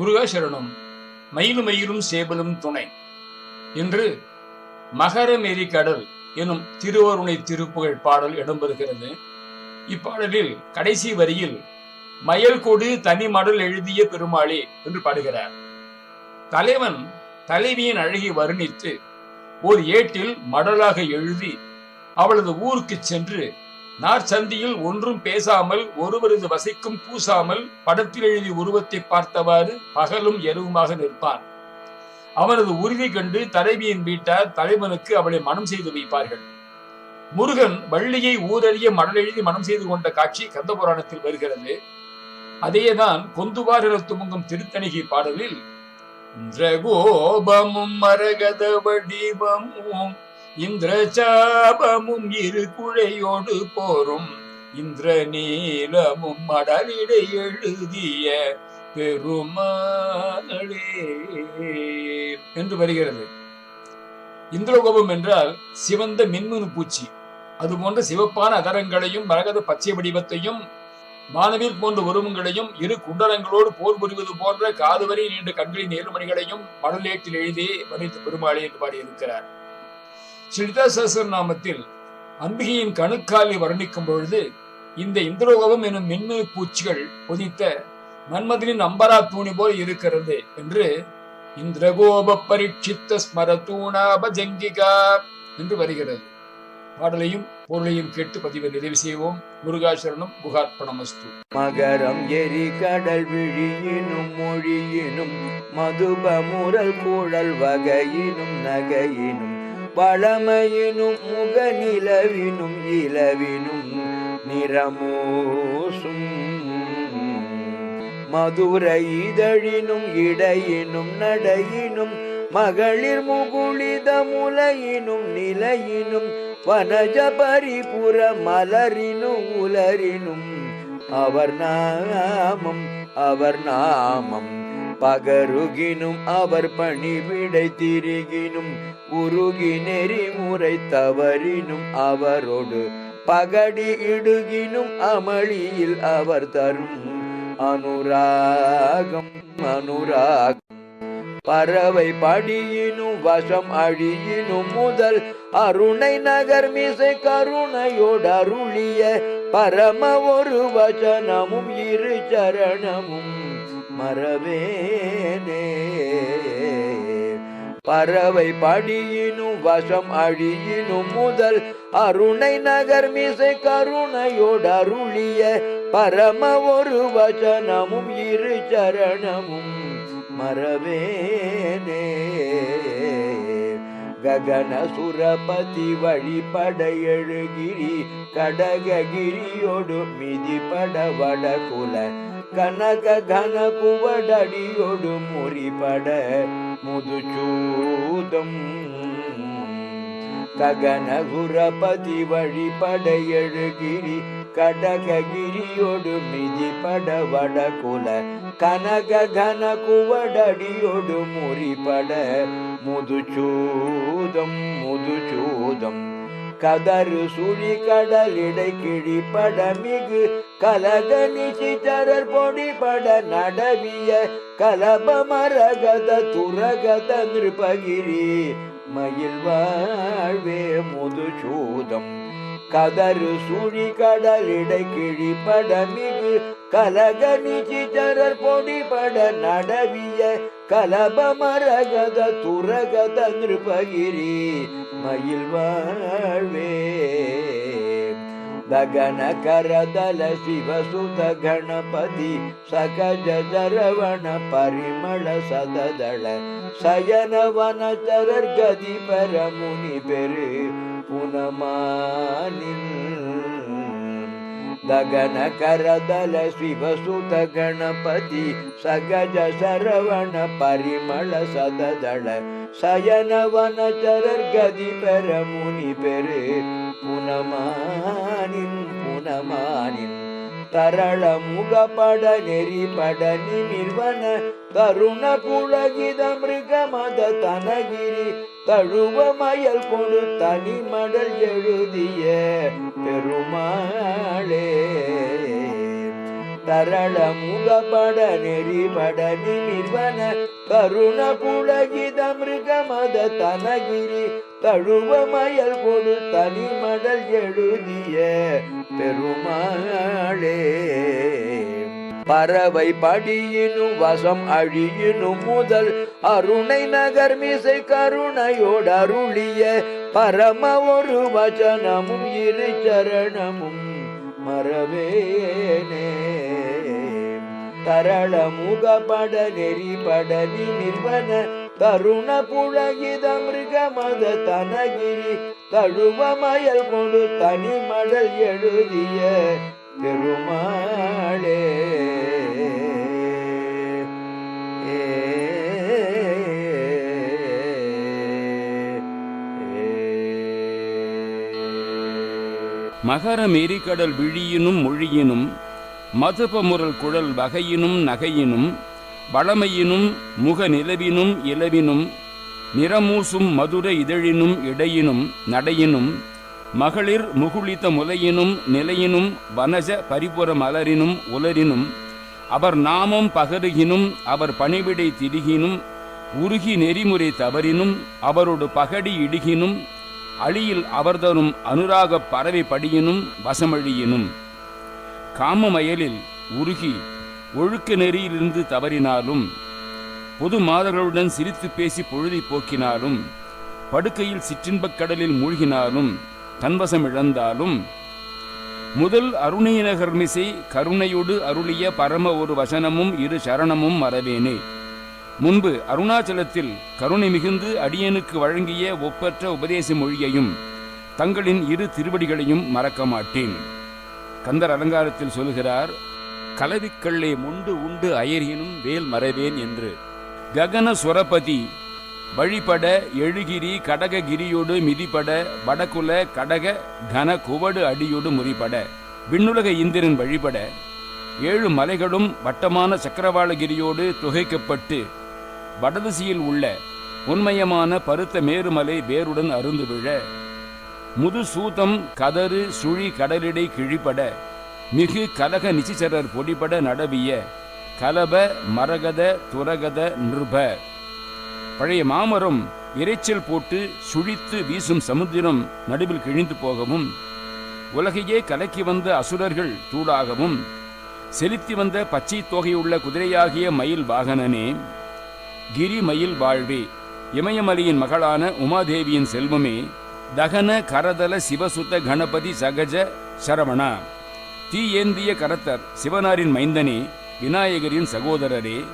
முருகாசரணம். மயிலும் மயிலும் சேவலும் துணை. என்று மகரமேரி கடல் எனும் திருவருணை திருப்புகழ் பாடல் இடம்பெறுகிறது. இப்பாடலில் கடைசி வரியில் மயல் கொடு தனி மடல் எழுதிய பெருமாளே என்று பாடுகிறார். தலைவன் தலைவியின் அழகி வர்ணித்து ஓர் ஏட்டில் மடலாக எழுதி அவளது ஊருக்கு சென்று நாற்சந்தியில் ஒன்றும் பேசாமல் ஒருவரது வசைக்கும் பூசாமல் படத்தில் எழுதிய உருவத்தை பார்த்தவாறு பகலும் இரவுமாக நிற்பான் அவனது உறுதி கண்டு தலைவியின் வீட்டார் தலைவனுக்கு அவளை மனம் செய்து வைப்பார்கள். முருகன் வள்ளியை ஊரறிய மடல் எழுதி மனம் செய்து கொண்ட காட்சி கந்த புராணத்தில் வருகிறது. அதேதான் கொந்துவார் என துவங்கும் திருத்தணிகை பாடலில் கோபமும் மரகத வடிவமும் இந்திரசாபமும் இரு குழையோடு போரும். இந்திர நீலமும் மடலிடை எழுதிய பெருமாளே என்று வருகிறது. இந்திரகோபம் என்றால் சிவந்த மின்மினு பூச்சி. அது போன்ற சிவப்பான அதரங்களையும் மரகத பச்சை வடிவத்தையும் மாணவீர் போன்ற உருவங்களையும் இரு குண்டலங்களோடு போர் புரிவது போன்ற காதுவரி நீண்ட கண்களின் ஏழுமணிகளையும் மடலேட்டில் எழுதி வர்ணித்த பெருமாளே என்று பாடியிருக்கிறார். ஸ்ரீதா சஹஸ்ரநாமத்தில் அம்பிகையின் கணுக்காலை வர்ணிக்கும் பொழுது இந்த இந்திரகோபம் எனும் மின்னு பூச்சிகள் பொதித்த மன்மதனின் அம்பரா தூணி போல் இருக்கிறது என்று இந்திரகோப பரீட்சித்த ஸ்மரதூணாபஜங்கிகா என்று வருகிறது. பாடலையும் பொருளையும் கேட்டு பதிவை நிறைவு செய்வோம். முருகாசரணம் குகார்ப்பணமஸ்து மகரம் எரி கடல் விழியினும் மொழியினும் மதுப முரல் கூழல் வகையினும் நகையினும் வளமையினும் முக நிலவினும் இலவினும் நிறமோசும். மதுரை இதழினும் இடையினும் நடையினும் மகளிர் முகுளித முலையினும் நிலையினும் வனஜ பரிபுற மலரினும் உலரினும். அவர் நாமம் அவர் நாமம். பகருகினும் அவர் பணிவிடை திரிகினும் உருகி நெறிமுறை தவறினும் அவரோடு பகடி இடுகினும் அமளியில் அவர் தரும் அனுராகம் அனுராகம். பறவை படியினும் வசம் அழியினும் முதல் அருணை நகர் மிசை கருணையோடு அருளிய பரம ஒரு வசனமும் இரு சரணமும். மறவேனே. பறவை படியினும் வசம் அழியினும் முதல் அருணை நகர் மீசை கருணையோடு அருளிய பரம ஒரு வசனமும் இரு சரணமும் மறவேனே. ககன சுரபதி வழிபட எழுகிரி கடககிரியோடு மிதிபட வடகுல கனக கன குவடடியோடு முறிபட முதுச்சூதம். ககனகுரபதி வழிபட எழுகிரி கடககிரியோடு மிதிபட வடகுல. கனக கன குவடடியோடு முறிபட முதுச்சூதம் முதுச்சூதம். கதறு சுழி கடலிடை கிழிப்பட மிகு. கலக நிசிச்சரர் பொடிபட நடவிய கலப மரகத துரகத நிருபகிரி. மயில் வாழ்வே முதுச்சூதம் கதறு சுழி கடலிடை கிழிப்பட மிகு. கலக நிச்சிச்சரர் பொடிபட நடவிய ಕಲಬ ಮರಗದ ತುರಗದ ನೃಪಗಿರಿ ಮಯಿಲ್ವಾಳ್ವೇ ಗಗನ ಕರದಲ ಶಿವಸುತ ಗಣಪತಿ ಸಕಜ ಜರವಣ ಪರಿಮಳ ಸದದಳ ಸಯನವನ ಚರರ್ಗದಿ ಪರಮುನಿ ಬೆರೆ ಗಗನ ಕರದಲ ಶಿವಸುತ ಗಣಪತಿ ಸಗಜ ಶರವಣ ಪರಿಮಳ ಸದದಳ ಶಯನವನ ಚರರ್ಗದಿ ಪರ ಮುನಿ ಬೆರೆ புனமானின் புனமானின் தரள முகப்பட நெறிபட நிமிர்வன தருண புலகித மிருகமத தனகிரி தழுவமயல் கொடு தனி மடல் எழுதிய பெருமாளே. தரள முகபட நெறிபட நிமிர்வன கருண புலகித மிருகமத தனகிரி தழுவமயல் கொடு தனிமடல் எழுதிய பெருமாளே. பறவை படியினும் வசம் அழியினும் முதல் அருணை நகர் மிசை கருணையோடு அருளிய பரம ஒரு வச்சனமும் இரு சரணமும் மறவேனே தரள முகபட நெறிபட நிர்வன தருண புழகித மிருக மத தனகிரி தழுவ மயல் கொடு தனிமடல் எழுதிய பெருமாளே. மகர மெரிகடல் விழியினும் மொழியினும் மதுபமுரல் குழல் வகையினும் நகையினும் வளமையினும் முக நிலவினும் இலவினும் நிறமூசும் மதுர இதழினும் இடையினும் நடையினும் மகளிர் முகுளித்த முலையினும் நிலையினும் வனஜ பரிபுற மலரினும் உலரினும் அவர் நாமம் பகருகினும் அவர் பணிவிடை திரிகினும் உருகி நெறிமுறை தவறினும் அவரோடு பகடி இடுகினும் அழியில் அவர் தரும் அனுராகப் பறவை படியினும் வசமழியினும். காமமயலில் உருகி ஒழுக்க நெறியிலிருந்து தவறினாலும் பொது மாதர்களுடன் சிரித்து பேசி பொழுதை போக்கினாலும் படுக்கையில் சிற்றின்பக் கடலில் மூழ்கினாலும் தன்வசம் இழந்தாலும் முதல் அருணீனகர்மிசை கருணையோடு அருளிய பரம ஒரு வசனமும் இரு சரணமும் மறவேனே முன்பு அருணாச்சலத்தில் கருணை மிகுந்து அடியனுக்கு வழங்கிய ஒப்பற்ற உபதேச மொழியையும் தங்களின் இரு திருவடிகளையும் மறக்க மாட்டேன். கந்தர் அலங்காரத்தில் சொல்கிறார் கலவிக்கல்லே முண்டு உண்டு அயறினும் வேல் மறைவேன் என்று. ககன சுரபதி வழிபட எழுகிரி கடககிரியோடு மிதிபட வடகுல கடக கன குவடு அடியோடு முறிப்பட விண்ணுலக இந்திரன் வழிபட ஏழு மலைகளும் வட்டமான சக்கரவாளகிரியோடு துகைக்கப்பட்டு வடதிசையில் உள்ள உண்மையமான பருத்த மேருமலை வேருடன் அருந்து விழ முதுசூதம் கதறு சுழி கடலிடை கிழிபட மிகு கலக நிச்சிசரர் பொடிபட நடவிய கலப மரகத துரகத நிருப. பழைய மாமரம் இறைச்சல் போட்டு சுழித்து வீசும் சமுத்திரம் நடுவில் கிழிந்து போகவும் உலகையே கலக்கி வந்த அசுரர்கள் தூளாகவும் செலுத்தி வந்த பச்சை தொகையுள்ள குதிரையாகிய மயில் வாகனனே கிரிமயில் வாழ்வி. வாழ்வே இமயமலையின் மகளான உமாதேவியின் செல்வமே தகன கரதல சிவசுத்த கணபதி சகஜ சரவணா. தீ ஏந்திய கரத்தர் சிவனாரின் மைந்தனே விநாயகரின் சகோதரரே.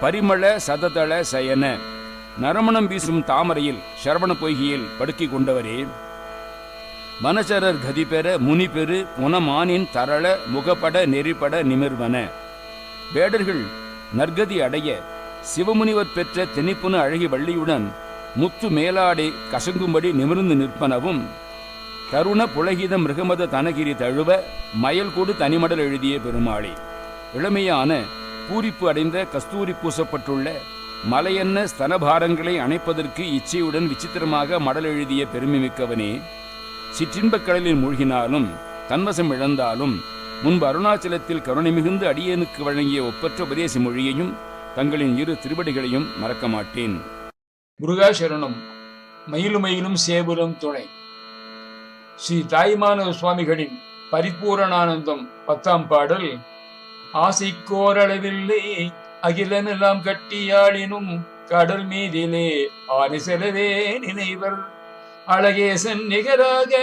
பரிமள சததள சயன. நரமணம் வீசும் தாமரையில் சரவண பொய்கையில் படுக்கிக் கொண்டவரே. மனசரர் கதி பெற முனி பெரு புனமானின் தரள முகப்பட நெறிப்பட நிமிர்வன. வேடர்கள் நற்கதி அடைய சிவமுனிவர் பெற்ற தெனிப்புன அழகி வள்ளியுடன் முத்து மேலாடை கசங்கும்படி நிமிர்ந்து நிற்பனவும் தருண புலகித மிருகமத தனகிரி தழுவ மயல்கூடு தனிமடல் எழுதிய பெருமாளே. இளமையான பூரிப்பு அடைந்த கஸ்தூரி பூசப்பட்டுள்ள மலையன்ன ஸ்தனபாரங்களை அணைப்பதற்கு இச்சையுடன் விசித்திரமாக மடல் எழுதிய பெருமை மிக்கவனே சிற்றின்பக் கடலில் மூழ்கினாலும் தன்வசம் இழந்தாலும் முன்பு அருணாச்சலத்தில் கருணை மிகுந்து அடியனுக்கு வழங்கிய ஒப்பற்ற உபதேச மொழியையும் தங்களின் இரு திருவடிகளையும் மறக்க மாட்டேன் முருகாசரணம் மயிலும் மயிலும் சேபுரம் துணை. ஸ்ரீ தாய்மான சுவாமிகளின் பரிபூரணானந்தம் பத்தாம் பாடல் ஆசைக்கோரளவில்லை அகிலமெல்லாம் கட்டியாளினும் கடல் மீதிலே ஆணி செலவே நினைவர். அழகேசன் நிகராக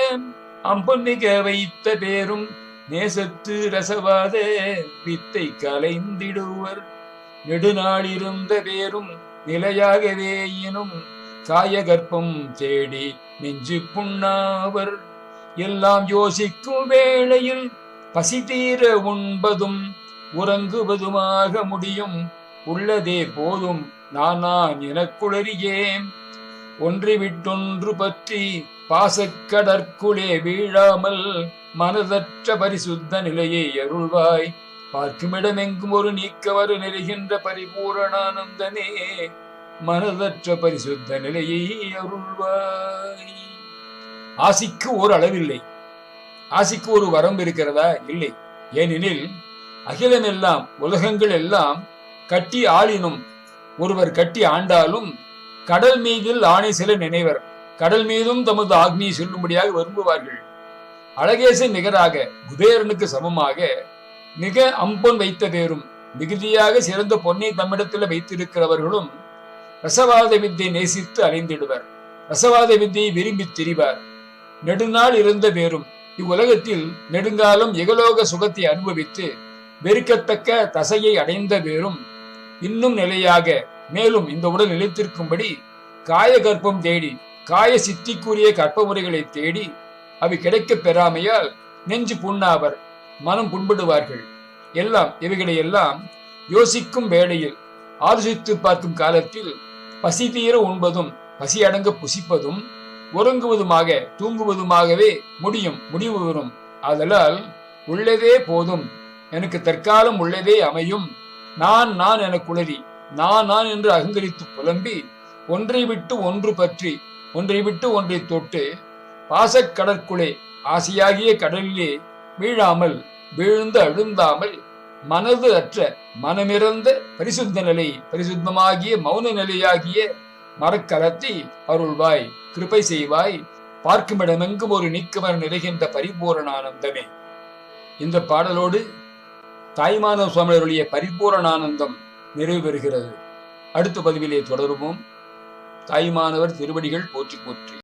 அம்பொன்னிக வைத்த பேரும் நேசத்து ரசவாத வித்தை கலைந்திடுவர். நெடுநாளிருந்த பேரும் நிலையாகவே எனும் காயகற்பம் தேடி நெஞ்சு புண்ணாவர். எல்லாம் யோசிக்கும் வேளையில் பசி தீர உண்பதும் உறங்குவதுமாக முடியும். உள்ளதே போதும் நானா எனக்குளறியேன் ஒன்று விட்டொன்று பற்றி பாசக்கடற்குளே வீழாமல் மனதற்ற பரிசுத்த நிலையை அருள்வாய். பார்க்குமிடமெங்கும் ஒரு நீக்கவரு நெருகின்ற பரிபூரணானந்தனே மனதற்ற பரிசுத்த நிலையை அருள்வாய். ஆசிக்கு ஒரு அளவில்லை. ஆசிக்கு ஒரு வரம்பு இருக்கிறதா? இல்லை. ஏனெனில் அகிலமெல்லாம் உலகங்கள் எல்லாம் கட்டி ஆளினும் ஒருவர் கட்டி ஆண்டாலும் கடல் மீதில் ஆணை சில நினைவர் கடல் மீதும் தமது ஆக்னியை சொல்லும்படியாக விரும்புவார்கள். அழகேசன் நிகராக குபேரனுக்கு சமமாக மிக அம்பொன் வைத்த பேரும் மிகுதியாக சிறந்த பொன்னை தம்மிடத்தில் வைத்திருக்கிறவர்களும் ரசவாத வித்தை நேசித்து அலைந்திடுவர். ரசவாத வித்தையை விரும்பி திரிவார். நெடுநாள் இருந்த பேரும் இவ்வுலகத்தில் நெடுங்காலம் எகலோக சுகத்தை அனுபவித்து வெறுக்கத்தக்க தசையை அடைந்த பேரும் இன்னும் நிலையாக மேலும் இந்த உடல் நிலைத்திருக்கும்படி காய கற்பம் தேடி காய சித்திக்குரிய கற்ப முறைகளை தேடி அவை கிடைக்கப் பெறாமையால் நெஞ்சு புண்ணாவர். மனம் புண்படுவார்கள். எல்லாம் இவைகளை எல்லாம் யோசிக்கும் வேளையில் ஆலோசித்து பார்க்கும் காலத்தில் பசி தீர உண்பதும் பசி அடங்க புசிப்பதும் உறங்குவதுமாக தூங்குவதுமாகவே முடியும் முடிவு வரும். ஆதலால் உள்ளதே போதும். எனக்கு தற்காலம் உள்ளதே அமையும். நான் நான் என குளறி நான் நான் என்று அகங்கரித்து புலம்பி ஒன்றை விட்டு ஒன்று பற்றி ஒன்றை விட்டு ஒன்றை தொட்டு பாசக்கடற்குளே ஆசையாகிய கடலிலே வீழாமல் வீழ்ந்து அழுந்தாமல் மனது அற்ற மனமிறந்த பரிசுத்த நிலை பரிசுத்தமாகிய மௌன நிலையாகிய மரக்கலத்தை அருள்வாய் கிருபை செய்வாய். பார்க்குமிடமெங்கும் ஒரு நீக்கமர் நிறைகின்ற பரிபூரணானந்தமே இந்த பாடலோடு தாய்மானவ பரிபூரண பரிபூரணானந்தம் நிறைவு பெறுகிறது அடுத்த பதிவிலே தொடருவோம். தாய்மானவர் திருவடிகள் போற்றி போற்றி.